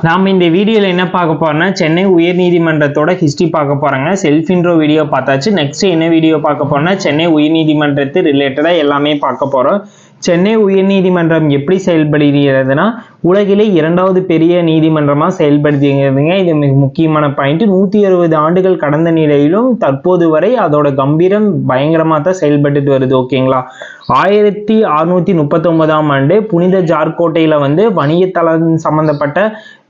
நாம் இந்த வீடியோவில் என்ன பார்க்க போறோம்னா சென்னை உயர்நீதிமன்றத்தோட ஹிஸ்ட்ரி பார்க்க போறாங்க. செல்ஃப் இன்ட்ரோ வீடியோ பார்த்தாச்சு. நெக்ஸ்ட் என்ன வீடியோ பார்க்க போறோம்னா சென்னை உயர்நீதிமன்றத்து ரிலேட்டடாக எல்லாமே பார்க்க போறோம். சென்னை உயர்நீதிமன்றம் எப்படி செயல்படுகிறதுனா உலகிலே இரண்டாவது பெரிய நீதிமன்றமாக செயல்படுத்திங்கிறதுங்க இது மிக முக்கியமான பாயிண்ட் நூற்றி அறுபது ஆண்டுகள் கடந்த நிலையிலும் தற்போது வரை அதோட கம்பீரம் பயங்கரமாக தான் செயல்பட்டுட்டு வருது ஓகேங்களா? ஆயிரத்தி அறுநூத்தி முப்பத்தொன்பதாம் ஆண்டு புனித ஜார்கோட்டையில் வந்து வணிகத்தளம் சம்பந்தப்பட்ட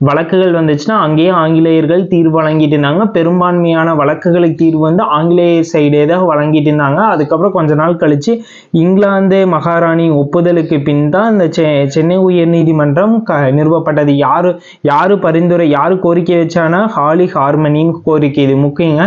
வழக்குகள் வந்துச்சுன்னா அங்கேயே ஆங்கிலேயர்கள் தீர்வு வழங்கிட்டு இருந்தாங்க. பெரும்பான்மையான வழக்குகளுக்கு தீர்வு வந்து ஆங்கிலேயர் சைடே தான் வழங்கிட்டு இருந்தாங்க. அதுக்கப்புறம் கொஞ்ச நாள் கழிச்சு இங்கிலாந்து மகாராணி ஒப்புதலுக்கு பின் தான் இந்த செ சென்னை உயர்நீதிமன்றம் க நிறுவப்பட்டது. யார் யாரு பரிந்துரை யார் கோரிக்கை வச்சானா? ஹாலி ஹார்மனின் கோரிக்கை இது. முக்கியங்க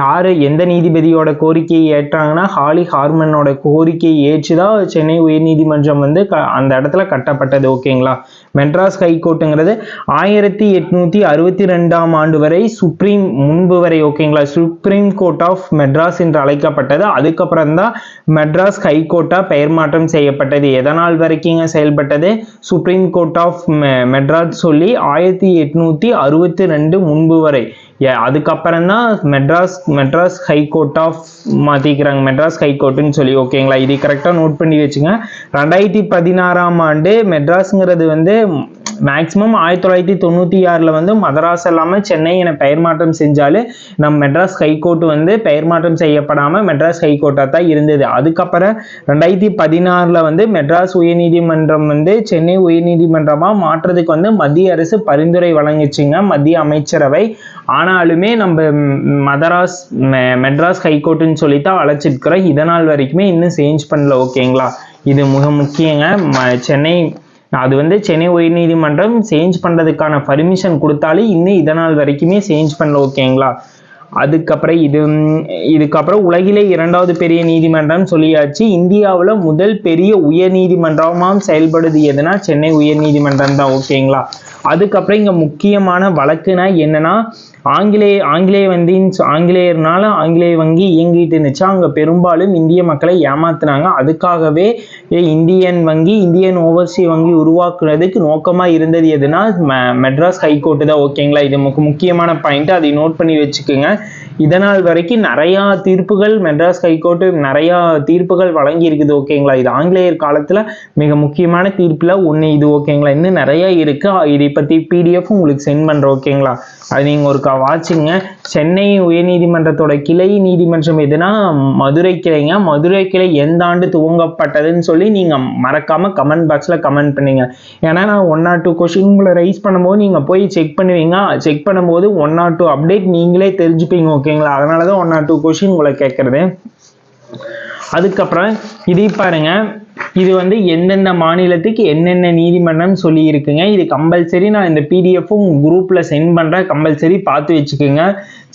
யார் எந்த நீதிபதியோட கோரிக்கையை ஏற்றாங்கன்னா ஹாலி ஹார்மனோட கோரிக்கையை ஏற்று தான் சென்னை உயர்நீதிமன்றம் வந்து க அந்த இடத்துல கட்டப்பட்டது. ஓகேங்களா? மெட்ராஸ் ஹைகோர்ட்டுங்கிறது ஆயிரத்தி எட்நூத்தி அறுபத்தி ரெண்டாம் ஆண்டு வரை சுப்ரீம் முன்பு வரை ஓகேங்களா? சுப்ரீம் கோர்ட் ஆஃப் மெட்ராஸ் என்று அழைக்கப்பட்டது. அதுக்கப்புறம் தான் மெட்ராஸ் ஹைகோர்ட்டா பெயர் மாற்றம் செய்யப்பட்டது. எதனால் வரைக்குங்க செயல்பட்டது? சுப்ரீம் கோர்ட் ஆஃப் மெட்ராஸ் சொல்லி ஆயிரத்தி எட்நூத்தி அறுபத்தி ரெண்டு முன்பு வரை. அதுக்கப்புறம் தான் Madras Madras high court of மாற்றிக்கிறாங்க Madras ஹைகோர்ட்டுன்னு சொல்லி ஓகேங்களா? இது கரெக்டாக நோட் பண்ணி வச்சுங்க. ரெண்டாயிரத்தி பதினாறாம் ஆண்டு மெட்ராஸுங்கிறது வந்து மேக்ஸிமம் ஆயிரத்தி தொள்ளாயிரத்தி தொண்ணூற்றி ஆறில் வந்து மதராஸ் இல்லாமல் சென்னை என பெயர் மாற்றம் செஞ்சாலும் நம் மெட்ராஸ் ஹைகோர்ட் வந்து பெயர் மாற்றம் செய்யப்படாமல் மெட்ராஸ் ஹைகோர்ட்டாக தான் இருந்தது. அதுக்கப்புறம் ரெண்டாயிரத்தி பதினாறில் வந்து மெட்ராஸ் உயர்நீதிமன்றம் வந்து சென்னை உயர்நீதிமன்றமாக மாற்றுறதுக்கு வந்து மத்திய அரசு பரிந்துரை வழங்கிச்சுங்க. மத்திய அமைச்சரவை. ஆனாலுமே நம்ம மதராஸ் மெட்ராஸ் ஹைகோர்ட்டுன்னு சொல்லி தான் அழைச்சிருக்கிறோம். இதனால் வரைக்குமே இன்னும் சேஞ்ச் பண்ணல. ஓகேங்களா இது மிக முக்கியங்க. சென்னை அது வந்து சென்னை உயர்நீதிமன்றம் சேஞ்ச் பண்ணுறதுக்கான பர்மிஷன் கொடுத்தாலே இன்னும் இதனால் வரைக்குமே சேஞ்ச் பண்ணல ஓகேங்களா அதுக்கப்புறம் இது இதுக்கப்புறம் உலகிலே இரண்டாவது பெரிய நீதிமன்றம் சொல்லியாச்சு. இந்தியாவில் முதல் பெரிய உயர் நீதிமன்றமாக செயல்படுது எதுனா சென்னை உயர் நீதிமன்றம் தான் ஓகேங்களா? அதுக்கப்புறம் இங்கே முக்கியமான வழக்குனா என்னன்னா ஆங்கிலேய ஆங்கிலேய வங்கியின் ஆங்கிலேயர்னால ஆங்கிலேய வங்கி இயங்கிட்டு இருந்துச்சு. அங்கே பெரும்பாலும் இந்திய மக்களை ஏமாத்துனாங்க. அதுக்காகவே இந்தியன் வங்கி இந்தியன் ஓவர்சி வங்கி உருவாக்குறதுக்கு நோக்கமாக இருந்தது எதுனா மெட்ராஸ் ஹைகோர்ட்டு தான் ஓகேங்களா? இது முக்கியமான பாயிண்ட். அதை நோட் பண்ணி வச்சுக்கோங்க. இதனால் வரைக்கும் நிறையா தீர்ப்புகள் மெட்ராஸ் ஹைகோர்ட்டு நிறையா தீர்ப்புகள் வழங்கி இருக்குது ஓகேங்களா? இது ஆங்கிலேயர் காலத்தில் மிக முக்கியமான தீர்ப்பில் ஒன்று இது ஓகேங்களா? இன்னும் நிறையா இருக்குது இதை பற்றி பிடிஎஃப் உங்களுக்கு சென்ட் பண்ணுறேன் ஓகேங்களா? அது நீங்கள் ஒரு வாட்சிங்க. சென்னை உயர்நீதிமன்றத்தோட கிளை நீதிமன்றம் எதுனா மதுரை கிளைங்க. மதுரை கிளை எந்த ஆண்டு துவங்கப்பட்டதுன்னு சொல்லி நீங்கள் மறக்காமல் கமெண்ட் பாக்ஸில் கமெண்ட் பண்ணுங்க. ஏன்னா நான் ஒன் ஆர் டூ கொஷின் உங்களை ரைஸ் பண்ணும்போது நீங்கள் போய் செக் பண்ணுவீங்க. செக் பண்ணும்போது ஒன் ஆர் டூ அப்டேட் நீங்களே தெரிஞ்சுப்பீங்க ஓகே ஓகேங்களா? அதனால தான் ஒன் ஆர் டூ கொஷின் உங்களை கேட்குறது அதுக்கப்புறம் இதை பாருங்க. இது வந்து எந்தெந்த மாநிலத்துக்கு என்னென்ன நீதிமன்றம் சொல்லி இருக்குங்க இது கம்பல்சரி நான் இந்த பிடிஎஃப்பும் குரூப்பில் சென்ட் பண்ணுறேன் கம்பல்சரி பார்த்து வச்சுக்கோங்க.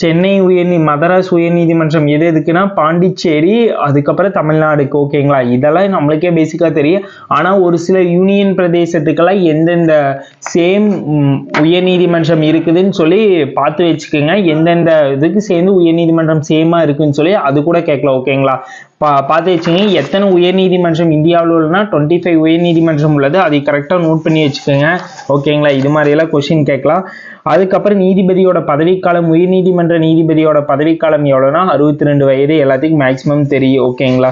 சென்னை உயர்நீ மதராஸ் உயர்நீதிமன்றம் எது எதுக்குன்னா பாண்டிச்சேரி அதுக்கப்புறம் தமிழ்நாடுக்கு ஓகேங்களா? இதெல்லாம் நம்மளுக்கே பேசிக்காக தெரியும். ஆனால் ஒரு சில யூனியன் பிரதேசத்துக்கெல்லாம் எந்தெந்த சேம் உயர்நீதிமன்றம் இருக்குதுன்னு சொல்லி பார்த்து வச்சுக்கோங்க. எந்தெந்த இதுக்கு சேர்ந்து உயர்நீதிமன்றம் சேமாக இருக்குன்னு சொல்லி அது கூட கேட்கலாம் ஓகேங்களா? பா பார்த்து வச்சுங்க எத்தனை உயர்நீதிமன்றம் இந்தியாவில் உள்ளனா டுவெண்ட்டி ஃபைவ் உயர்நீதிமன்றம் உள்ளது. அதை கரெக்டாக நோட் பண்ணி வச்சுக்கோங்க. ஓகேங்களா இது மாதிரியெல்லாம் கொஷின் கேட்கலாம். அதுக்கப்புறம் நீதிபதியோட பதவிக்காலம் உயர்நீதிமன்ற நீதிபதியோட பதவிக்காலம் எவ்வளோனா அறுபத்தி ரெண்டு வயது எல்லாத்துக்கும் மேக்ஸிமம் தெரியும் ஓகேங்களா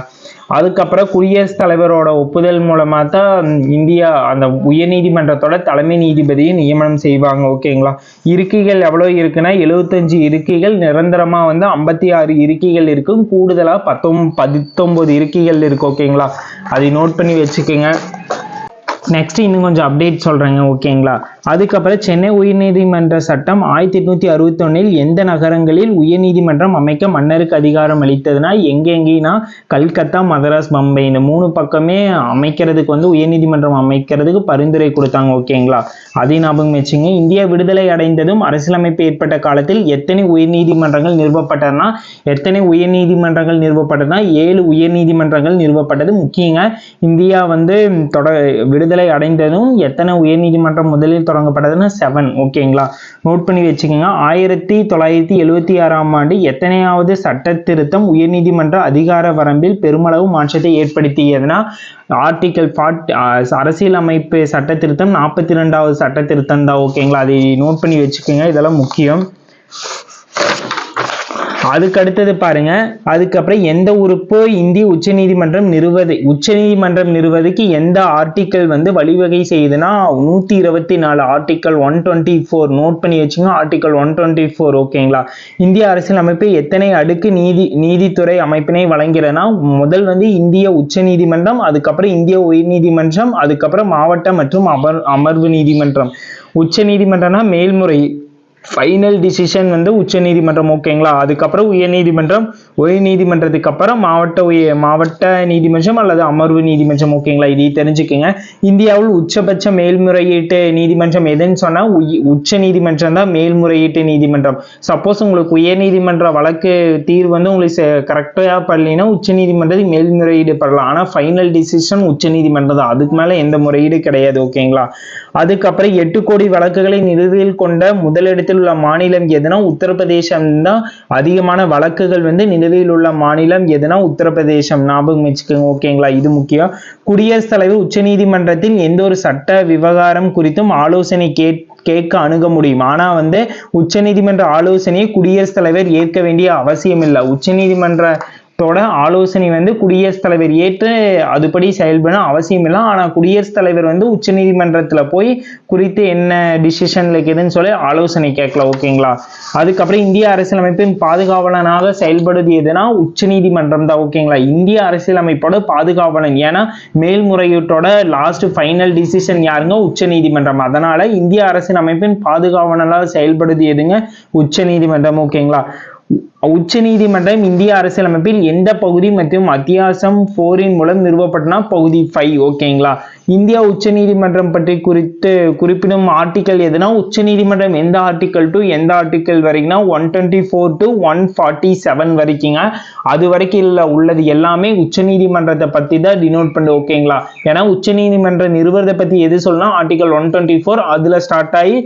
அதுக்கப்புறம் குடியரசுத் தலைவரோட ஒப்புதல் மூலமாக தான் இந்தியா அந்த உயர்நீதிமன்றத்தோட தலைமை நீதிபதியை நியமனம் செய்வாங்க ஓகேங்களா இருக்கைகள் எவ்வளோ இருக்குன்னா எழுபத்தஞ்சு இருக்கைகள் நிரந்தரமாக வந்து ஐம்பத்தி ஆறு இருக்கைகள் இருக்கும். கூடுதலாக பத்தொம் பத்தொம்பது இருக்கைகள் இருக்கு ஓகேங்களா அதை நோட் பண்ணி வச்சுக்கோங்க. நெக்ஸ்ட் இன்னும் கொஞ்சம் அப்டேட் சொல்கிறேங்க ஓகேங்களா அதுக்கப்புறம் சென்னை உயர்நீதிமன்ற சட்டம் ஆயிரத்தி எட்நூத்தி அறுபத்தொன்னில் எந்த நகரங்களில் உயர்நீதிமன்றம் அமைக்க மன்னருக்கு அதிகாரம் அளித்ததுன்னா எங்கெங்கன்னா கல்கத்தா மதராஸ் பம்பை இந்த மூணு பக்கமே அமைக்கிறதுக்கு வந்து உயர்நீதிமன்றம் அமைக்கிறதுக்கு பரிந்துரை கொடுத்தாங்க ஓகேங்களா அதே ஞாபகம் வச்சுங்க இந்தியா விடுதலை அடைந்ததும் அரசியலமைப்பு ஏற்பட்ட காலத்தில் எத்தனை உயர்நீதிமன்றங்கள் நிறுவப்பட்டதுன்னா எத்தனை உயர்நீதிமன்றங்கள் நிறுவப்பட்டதுனா ஏழு உயர்நீதிமன்றங்கள் நிறுவப்பட்டது முக்கியங்க. இந்தியா வந்து தொட விடுதலை விடுதலை அடைந்ததும் எத்தனை உயர்நீதிமன்றம் முதலில் தொடங்கப்பட்டதுன்னா செவன் ஓகேங்களா? நோட் பண்ணி வச்சுக்கோங்க. ஆயிரத்தி தொள்ளாயிரத்தி எழுவத்தி ஆறாம் ஆண்டு எத்தனையாவது சட்ட திருத்தம் உயர்நீதிமன்ற அதிகார வரம்பில் பெருமளவு மாற்றத்தை ஏற்படுத்தியதுன்னா ஆர்டிகல் ஃபார்ட் அரசியல் அமைப்பு சட்ட திருத்தம் நாற்பத்தி ரெண்டாவது சட்ட திருத்தம் தான் ஓகேங்களா? அதை நோட் பண்ணி வச்சுக்கோங்க. இதெல்லாம் முக்கியம். அதுக்கு அடுத்தது பாருங்க. அதுக்கப்புறம் எந்த உறுப்பு இந்திய உச்சநீதிமன்றம் நிறுவது உச்சநீதிமன்றம் நிறுவதுக்கு எந்த ஆர்டிக்கல் வந்து வழிவகை செய்யுதுன்னா நூத்தி இருபத்தி நாலு article one twenty four note பண்ணி வச்சுங்க ஆர்டிக்கல் ஒன் டுவெண்ட்டி ஃபோர் ஓகேங்களா இந்திய அரசியல் அமைப்பு எத்தனை அடுக்கு நீதி நீதித்துறை அமைப்பினை வழங்கிறதுனா முதல் வந்து இந்திய உச்சநீதிமன்றம் அதுக்கப்புறம் இந்திய உயர்நீதிமன்றம் அதுக்கப்புறம் மாவட்ட மற்றும் அமர் அமர்வு நீதிமன்றம். உச்ச நீதிமன்றம்னா மேல்முறை ஃபைனல் டிசிஷன் வந்து உச்ச நீதிமன்றம் ஓகேங்களா அதுக்கப்புறம் உயர் நீதிமன்றம் உயர் நீதிமன்றத்துக்கு அப்புறம் மாவட்ட உய மாவட்ட நீதிமன்றம் அல்லது அமர்வு நீதிமன்றம் ஓகேங்களா இதை தெரிஞ்சுக்கோங்க. இந்தியாவில் உச்சபட்ச மேல்முறையீட்டு நீதிமன்றம் எதுன்னு சொன்னா உச்ச நீதிமன்றம் தான் மேல்முறையீட்டு நீதிமன்றம். சப்போஸ் உங்களுக்கு உயர் நீதிமன்ற வழக்கு தீர்வு வந்து உங்களுக்கு கரெக்டாக படலைன்னா உச்சநீதிமன்றத்தில் மேல்முறையீடு படலாம். ஆனால் ஃபைனல் டிசிஷன் உச்ச நீதிமன்றம் தான். அதுக்கு மேலே எந்த முறையீடு கிடையாது ஓகேங்களா அதுக்கப்புறம் எட்டு கோடி வழக்குகளை நிறுதியில் கொண்ட நிலுவையில் உள்ள மாநிலம் எதுனா உத்தரப்பிரதேசம் தான் அதிகமான வழக்குகள் வந்து நிலுவையில் உள்ள மாநிலம் எதுனா உத்தரப்பிரதேசம். ஞாபகம் வச்சுக்கோங்க ஓகேங்களா? இது முக்கியம். குடியரசுத் தலைவர் உச்சநீதிமன்றத்தில் எந்த ஒரு சட்ட விவகாரம் குறித்தும் ஆலோசனை கேட் கேட்க அணுக முடியும். ஆனால் வந்து உச்சநீதிமன்ற ஆலோசனையை குடியரசுத் தலைவர் ஏற்க வேண்டிய அவசியம் இல்லை உச்சநீதிமன்ற உச்சநீதிமன்றத்தோட ஆலோசனை வந்து குடியரசுத் தலைவர் ஏற்று அதுபடி செயல்பட அவசியம் இல்லை. ஆனால் குடியரசுத் தலைவர் வந்து உச்சநீதிமன்றத்தில் போய் குறித்து என்ன டிசிஷனில் இருக்குதுன்னு சொல்லி ஆலோசனை கேட்கலாம் ஓகேங்களா? அதுக்கப்புறம் இந்திய அரசியலமைப்பின் பாதுகாவலனாக செயல்படுது எதுனா உச்சநீதிமன்றம் தான் ஓகேங்களா? இந்திய அரசியலமைப்போட பாதுகாவலன். ஏன்னா மேல்முறையீட்டோட லாஸ்ட் ஃபைனல் டிசிஷன் யாருங்க? உச்சநீதிமன்றம் அதனால இந்திய அரசியலமைப்பின் பாதுகாவலனாக செயல்படுது எதுங்க உச்சநீதிமன்றம் ஓகேங்களா? உச்சநீதிமன்றம் இந்திய அரசியலமைப்பில் எந்த பகுதி மற்றும் அத்தியாசம் போரின் மூலம் நிறுவப்பட்டனா பகுதி ஃபைவ் ஓகேங்களா இந்தியா உச்சநீதிமன்றம் பற்றி குறித்து குறிப்பிடும் ஆர்டிக்கல் எதுனா உச்சநீதிமன்றம் எந்த ஆர்டிக்கல் டு எந்த article வரைக்கும்னா one twenty four to one forty seven வரைக்குங்க. அது வரைக்கும் இல்லை உள்ளது எல்லாமே உச்சநீதிமன்றத்தை பற்றி தான் டினோட் பண்ணு ஓகேங்களா ஏன்னா உச்சநீதிமன்ற நிறுவனத்தை பற்றி எது சொல்லலாம் ஆர்டிக்கல் ஒன் டுவெண்ட்டி ஃபோர் அதில் ஸ்டார்ட் ஆகி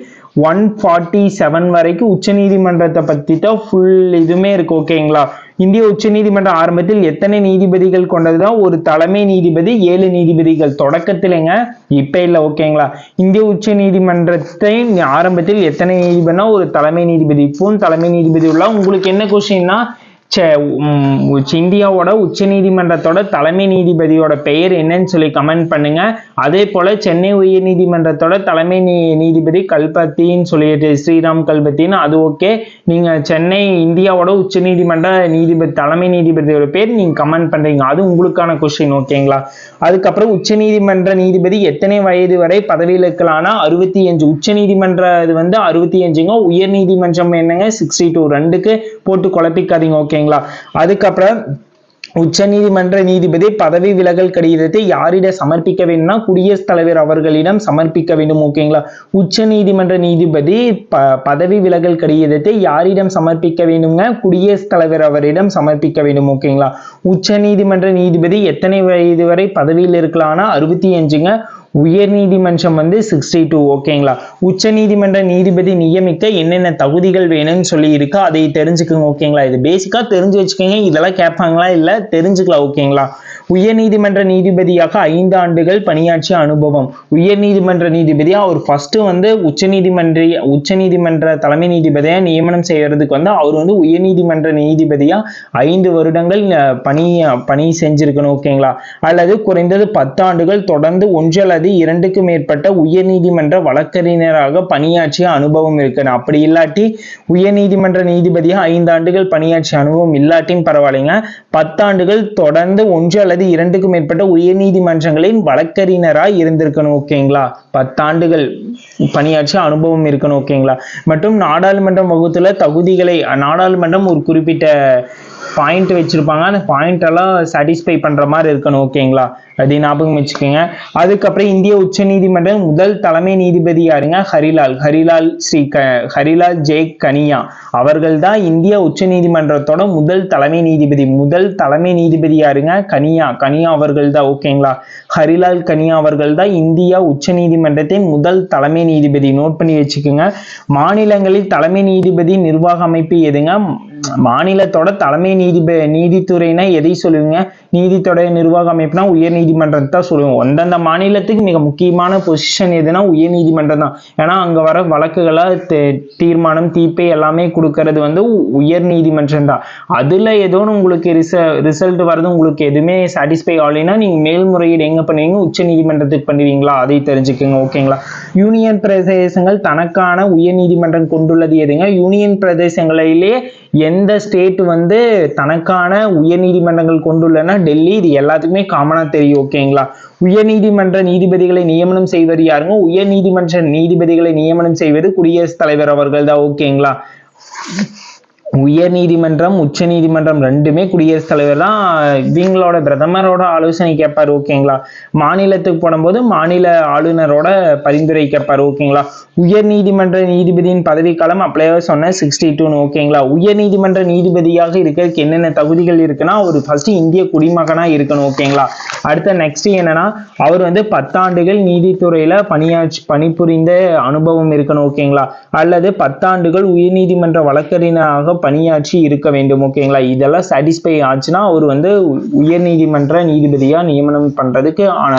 ஒன் ஃபார்ட்டி செவன் வரைக்கும் உச்சநீதிமன்றத்தை பத்தி தான் ஃபுல் இதுமே இருக்கு ஓகேங்களா இந்திய உச்சநீதிமன்ற ஆரம்பத்தில் எத்தனை நீதிபதிகள் கொண்டதுதான்? ஒரு தலைமை நீதிபதி ஏழு நீதிபதிகள். தொடக்கத்திலேங்க இப்ப இல்லை ஓகேங்களா இந்திய உச்ச நீதிமன்றத்தை ஆரம்பத்தில் எத்தனை நீதிபதினா ஒரு தலைமை நீதிபதி. இப்போ தலைமை நீதிபதி உள்ள உங்களுக்கு என்ன கொஸ்டின்னா இந்தியாவோட உச்ச நீதிமன்றத்தோட தலைமை நீதிபதியோட பெயர் என்னன்னு சொல்லி கமெண்ட் பண்ணுங்க. அதே போல சென்னை உயர் நீதிமன்றத்தோட தலைமை நீ நீதிபதி கல்பத்தின்னு சொல்லிட்டு ஸ்ரீராம் கல்பத்தின்னு அது ஓகே நீங்க சென்னை இந்தியாவோட உச்ச நீதிமன்ற நீதிபதி தலைமை நீதிபதியோட பேர் நீங்க கமெண்ட் பண்றீங்க. அது உங்களுக்கான கொஸ்டின் ஓகேங்களா அதுக்கப்புறம் உச்ச நீதிமன்ற நீதிபதி எத்தனை வயது வரை பதவியில் இருக்கலாம்னா அறுபத்தி அஞ்சு. உச்ச நீதிமன்ற இது வந்து அறுபத்தி அஞ்சுங்க. உயர் நீதிமன்றம் என்னங்க? சிக்ஸ்டி டூ ரெண்டுக்கு போட்டு குழப்பிக்காதீங்க ஓகே ஓகேங்களா? அதுக்கப்புறம் உச்சநீதிமன்ற நீதிபதி பதவி விலகல் கடிதத்தை யாரிடம் சமர்ப்பிக்க வேண்டும்னா குடியரசுத் தலைவர் அவர்களிடம் சமர்ப்பிக்க வேண்டும் ஓகேங்களா? உச்ச நீதிமன்ற நீதிபதி ப பதவி விலகல் கடிதத்தை யாரிடம் சமர்ப்பிக்க வேண்டுங்க குடியரசுத் தலைவர் அவரிடம் சமர்ப்பிக்க வேண்டும் ஓகேங்களா? உச்ச நீதிமன்ற நீதிபதி எத்தனை வயது வரை பதவியில் இருக்கலாம்னா அறுபத்தி அஞ்சுங்க. உயர் நீதிமன்றம் வந்து சிக்ஸ்டி டூ ஓகேங்களா உச்ச நீதிமன்ற நீதிபதி நியமிக்க என்னென்ன தகுதிகள் வேணும்னு சொல்லி இருக்கா அதை தெரிஞ்சுக்கோங்க ஓகேங்களா இது பேசிக்கா தெரிஞ்சு வச்சுக்கோங்க. இதெல்லாம் கேட்பாங்களா இல்ல தெரிஞ்சுக்கலாம் ஓகேங்களா உயர் நீதிமன்ற நீதிபதியாக ஐந்து ஆண்டுகள் பணியாற்றிய அனுபவம். உயர் நீதிமன்ற நீதிபதியா அவர் ஃபர்ஸ்ட் வந்து உச்ச நீதிமன்ற உச்ச நீதிமன்ற தலைமை நீதிபதியா நியமனம் செய்யறதுக்கு வந்து அவர் வந்து உயர் நீதிமன்ற நீதிபதியா ஐந்து வருடங்கள் பணி பணி செஞ்சிருக்கணும் ஓகேங்களா அல்லது குறைந்தது பத்து ஆண்டுகள் தொடர்ந்து ஒன்று அல்லது இரண்டுக்கு மேற்பட்ட உயர்நீதிமன்ற வழக்கறிஞராக பணியாற்றிய அனுபவம் இருக்கணும் அப்படி இல்லாட்டி உயர்நீதிமன்ற நீதிபதியாக ஐந்து ஆண்டுகள் பணியாற்றிய அனுபவம் இல்லாட்டியும் பரவாயில்லைங்க. பத்தாண்டுகள் தொடர்ந்து ஒன்று அல்லது இரண்டுக்கு மேற்பட்ட உயர்நீதிமன்றங்களின் வழக்கறிஞராக இருந்திருக்கணும் ஓகேங்களா? பத்தாண்டுகள் பணியாற்றிய அனுபவம் இருக்கணும் ஓகேங்களா? மற்றும் நாடாளுமன்றம் வகுத்துல தகுதிகளை நாடாளுமன்றம் ஒரு குறிப்பிட்ட பாயிண்ட் வச்சுருப்பாங்க. அந்த பாயிண்ட் எல்லாம் சாட்டிஸ்ஃபை பண்ணுற மாதிரி இருக்கணும் ஓகேங்களா? அது ஞாபகம் வச்சுக்கோங்க. அதுக்கப்புறம் இந்திய உச்சநீதிமன்றம் முதல் தலைமை நீதிபதி யாருங்க? ஹரிலால். ஹரிலால் ஸ்ரீ க ஹரிலால் ஜே கனியா. அவர்கள் தான் இந்திய உச்சநீதிமன்றத்தோட முதல் தலைமை நீதிபதி. முதல் தலைமை நீதிபதி யாருங்க? கனியா. கனியா அவர்கள் தான் ஓகேங்களா? ஹரிலால் கனியா அவர்கள் தான் இந்தியா உச்ச நீதிமன்றத்தின் முதல் தலைமை நீதிபதி. நோட் பண்ணி வச்சுக்கோங்க. மாநிலங்களில் தலைமை நீதிபதி நிர்வாக அமைப்பு எதுங்க? மாநிலத்தோட தலைமை நீதிப நீதித்துறைனா எதை சொல்லுவீங்க? நீதித்துறை நிர்வாக அமைப்புனா உயர் நீதிமன்றத்தை தான் சொல்லுவோம். அந்தந்த மாநிலத்துக்கு மிக முக்கியமான பொசிஷன் எதுனா உயர் நீதிமன்றம் தான். ஏன்னா அங்க வர வழக்குகளை தீர்மானம் தீர்ப்பை எல்லாமே கொடுக்கறது வந்து உ- உயர் நீதிமன்றம் தான். அதுல ஏதோ உங்களுக்கு ரிச ரிசல்ட் வர்றது உங்களுக்கு எதுவுமே சாட்டிஸ்ஃபை ஆகலைன்னா நீங்க மேல்முறையீடு எங்க பண்ணுவீங்க? உச்ச நீதிமன்றத்துக்கு பண்ணுவீங்களா? அதை தெரிஞ்சுக்கோங்க ஓகேங்களா யூனியன் பிரதேசங்கள் தனக்கான உயர் நீதிமன்றம் கொண்டுள்ளது எதுங்க? யூனியன் பிரதேசங்களிலே எந்த ஸ்டேட் வந்து தனக்கான உயர் நீதிமன்றங்கள் கொண்டுள்ளன? டெல்லி இது எல்லாத்துக்குமே காமனா தெரியும் ஓகேங்களா உயர் நீதிமன்ற நீதிபதிகளை நியமனம் செய்வது யாருங்க? உயர் நீதிமன்ற நீதிபதிகளை நியமனம் செய்வது குடியரசுத் தலைவர் அவர்கள் தான் ஓகேங்களா உயர் நீதிமன்றம் உச்ச நீதிமன்றம் ரெண்டுமே குடியரசுத் தலைவர் தான். இவங்களோட பிரதமரோட ஆலோசனை கேட்பாரு ஓகேங்களா? மாநிலத்துக்கு போடும்போது மாநில ஆளுநரோட பரிந்துரை கேட்பாரு ஓகேங்களா? உயர் நீதிமன்ற நீதிபதியின் பதவிக்காலம் அப்படியே சொன்ன சிக்ஸ்டி டூன்னு ஓகேங்களா? உயர் நீதிமன்ற நீதிபதியாக இருக்கிறதுக்கு என்னென்ன தகுதிகள் இருக்குன்னா ஒரு ஃபர்ஸ்ட் இந்திய குடிமகனா இருக்கணும் ஓகேங்களா? அடுத்த நெக்ஸ்ட் என்னன்னா அவர் வந்து பத்தாண்டுகள் நீதித்துறையில பணியாற்றி பணிபுரிந்த அனுபவம் இருக்கணும் ஓகேங்களா? அல்லது பத்தாண்டுகள் உயர்நீதிமன்ற வழக்கறிஞராக பணியாற்றி இருக்க வேண்டும் ஓகேங்களா? இதெல்லாம் சாட்டிஸ்ஃபை ஆச்சுன்னா அவர் வந்து உயர் உயர்நீதிமன்ற நீதிபதியாக நியமனம் பண்றதுக்கு ஆன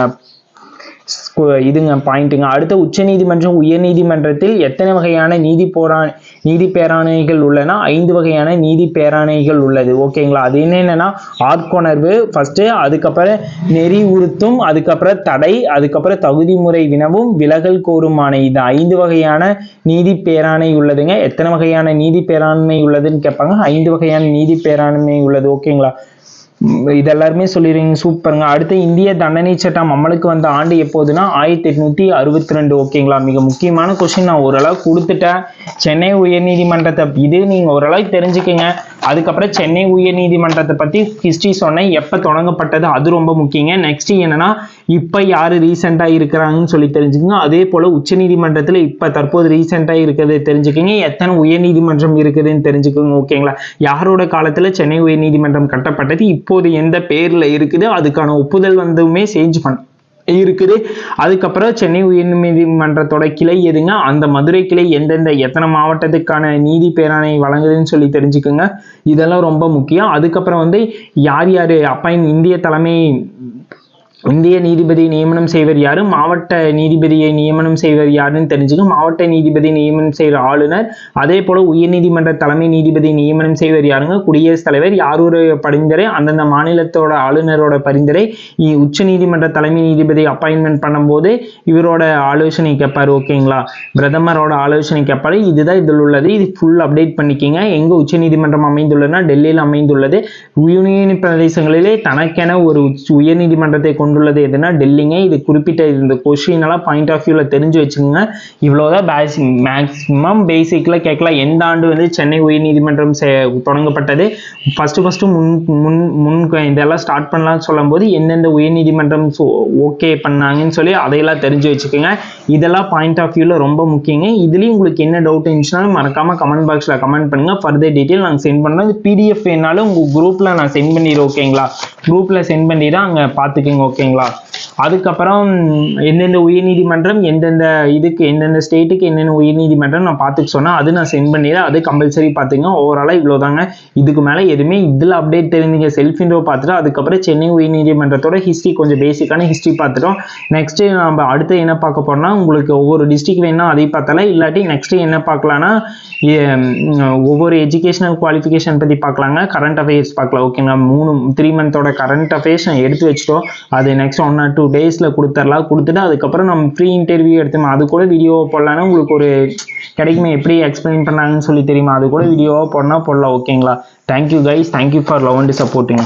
இதுங்க பாயிண்ட்டுங்க. அடுத்த உச்சநீதிமன்றம் உயர்நீதிமன்றத்தில் எத்தனை வகையான நீதி போரா நீதி பேராணைகள் உள்ளன? ஐந்து வகையான நீதி பேராணைகள் உள்ளது. ஓகேங்களா? அது என்னென்னா ஆட்கொணர்வு ஃபர்ஸ்ட் அதுக்கப்புறம் நெறி உறுத்தும் அதுக்கப்புறம் தடை அதுக்கப்புறம் தகுதி முறை வினவும் விலகல் கோரும் ஆணை. இது ஐந்து வகையான நீதி பேராணை உள்ளதுங்க. எத்தனை வகையான நீதி பேராண்மை உள்ளதுன்னு கேட்பாங்க ஐந்து வகையான நீதி பேராண்மை உள்ளது. ஓகேங்களா? இது எல்லாருமே சொல்லிடுறீங்க சூப்பருங்க. அடுத்து இந்திய தண்டனை சட்டம் அமலுக்கு வந்த ஆண்டு எப்போதுன்னா ஆயிரத்தி எட்நூத்தி அறுபத்தி ரெண்டு ஓகேங்களா? மிக முக்கியமான கொஸ்டின் நான் ஓரளவு கொடுத்துட்டேன். சென்னை உயர்நீதிமன்றத்தை இது நீங்க ஓரளவுக்கு தெரிஞ்சுக்கங்க. அதுக்கப்புறம் சென்னை உயர்நீதிமன்றத்தை பத்தி ஹிஸ்ட்ரி சொன்னேன். எப்ப தொடங்கப்பட்டது அது ரொம்ப முக்கியங்க. நெக்ஸ்ட் என்னன்னா இப்போ யாரு ரீசெண்டாக இருக்கிறாங்கன்னு சொல்லி தெரிஞ்சுக்கோங்க. அதே போல உச்சநீதிமன்றத்தில் இப்போ தற்போது ரீசெண்டாக இருக்கிறத தெரிஞ்சுக்கோங்க. எத்தனை உயர்நீதிமன்றம் இருக்குதுன்னு தெரிஞ்சுக்கோங்க ஓகேங்களா? யாரோட காலத்துல சென்னை உயர்நீதிமன்றம் கட்டப்பட்டது இப்போது எந்த பேர்ல இருக்குது அதுக்கான ஒப்புதல் வந்துமே சேஞ்ச் பண்ண இருக்குது. அதுக்கப்புறம் சென்னை உயர்நீதிமன்றத்தோட கிளை எதுங்க? அந்த மதுரை கிளை எந்தெந்த எத்தனை மாவட்டத்துக்கான நீதி பேராணை வழங்குதுன்னு சொல்லி தெரிஞ்சுக்கோங்க. இதெல்லாம் ரொம்ப முக்கியம். அதுக்கப்புறம் வந்து யார் யார்? அப்பாயின் இந்திய தலைமை இந்திய நீதிபதி நியமனம் செய்வர் யாரு? மாவட்ட நீதிபதியை நியமனம் செய்வர் யாருன்னு தெரிஞ்சுக்க. மாவட்ட நீதிபதி நியமனம் செய்கிற ஆளுநர் அதே போல உயர்நீதிமன்ற தலைமை நீதிபதி நியமனம் செய்வர் யாருங்க? குடியரசுத் தலைவர் யாருடைய பரிந்துரை அந்தந்த மாநிலத்தோட ஆளுநரோட பரிந்துரை உச்ச நீதிமன்ற தலைமை நீதிபதி அப்பாயின்மெண்ட் பண்ணும்போது இவரோட ஆலோசனை கேட்பார் ஓகேங்களா? பிரதமரோட ஆலோசனை கேட்பார் இதுதான் இதில் உள்ளது. இது ஃபுல் அப்டேட் பண்ணிக்கிங்க. எங்க உச்ச நீதிமன்றம் அமைந்துள்ளதுன்னா டெல்லியில் அமைந்துள்ளது. யூனியன் பிரதேசங்களிலே தனக்கென ஒரு உச்ச- கொண்டு கொண்டுள்ளது எதுனா டெல்லிங்க. இது குறிப்பிட்ட இந்த கொஷினெல்லாம் பாயிண்ட் ஆஃப் வியூவில் தெரிஞ்சு வச்சுக்கோங்க. இவ்வளோதான் பேசி மேக்ஸிமம் பேசிக்கில் கேட்கலாம். எந்த ஆண்டு வந்து சென்னை உயர்நீதிமன்றம் செ- தொடங்கப்பட்டது? ஃபஸ்ட்டு ஃபஸ்ட்டு முன் முன் முன் இதெல்லாம் ஸ்டார்ட் பண்ணலாம்னு சொல்லும்போது எந்தெந்த உயர்நீதிமன்றம் ஓகே பண்ணாங்கன்னு சொல்லி அதையெல்லாம் தெரிஞ்சு வச்சுக்கோங்க. இதெல்லாம் பாயிண்ட் ஆஃப் வியூவில் ரொம்ப முக்கியங்க. இதுலேயும் உங்களுக்கு என்ன டவுட் இருந்துச்சுனாலும் மறக்காமல் கமெண்ட் பாக்ஸில் கமெண்ட் பண்ணுங்க. ஃபர்தர் டீட்டெயில் நாங்கள் சென்ட் பண்ணுறோம் பிடிஎஃப் வேணாலும் உங்கள் குரூப்பில் நான் சென்ட் பண்ணிடுறேன் ஓகேங்களா குரூப்பில் சென்ட் பண்ணிடுறேன் அங்கே பார்த்துக்கோங்க ஓகேங்களா? அதுக்கப்புறம் எந்தெந்த உயர்நீதிமன்றம் எந்தெந்த இதுக்கு எந்தெந்த ஸ்டேட்டுக்கு என்னென்ன உயர்நீதிமன்றம் நான் பார்த்துக்க சொன்னால் அது நான் சென்ட் பண்ணிடுறேன். அது கம்பல்சரி பார்த்துங்க. ஓவராலாக இவ்வளோ தாங்க இதுக்கு மேலே எதுவுமே இதில் அப்டேட் தெரிஞ்சுங்க செல்ஃப் இன்ட்ரோ பார்த்துட்டு அதுக்கப்புறம் சென்னை உயர்நீதிமன்றத்தோட ஹிஸ்ட்ரி கொஞ்சம் பேசிக்கான ஹிஸ்ட்ரி பார்த்துட்டோம். நெக்ஸ்ட் நம்ம அடுத்து என்ன பார்க்க போறோம்னா உங்களுக்கு ஒவ்வொரு டிஸ்ட்ரிக்ட் வேணும் அதை பார்த்தால இல்லாட்டி நெக்ஸ்ட் என்ன பார்க்கலான்னா ஒவ்வொரு எஜுகேஷனல் குவாலிஃபிகேஷன் பற்றி பார்க்கலாங்க. கரண்ட் அஃபேர்ஸ் பார்க்கலாம். ஓகேங்களா மூணு த்ரீ மந்தோட கரண்ட் அஃபேர்ஸ் எடுத்து வச்சிட்டோம். அது நெக்ஸ்ட் ஒன் ஆர் டூ டேஸில் கொடுத்துர்லாம். கொடுத்துட்டு அதுக்கப்புறம் நம்ம ஃப்ரீ இன்டர்வியூ எடுத்தோம் அது கூட வீடியோ போடலான்னா உங்களுக்கு ஒரு கிடைக்குமே. எப்படி எக்ஸ்பிளைன் பண்ணாங்கன்னு சொல்லி தெரியுமா? அது கூட வீடியோவாக போடனா போடலாம். ஓகேங்களா thank you guys thank you for love and supporting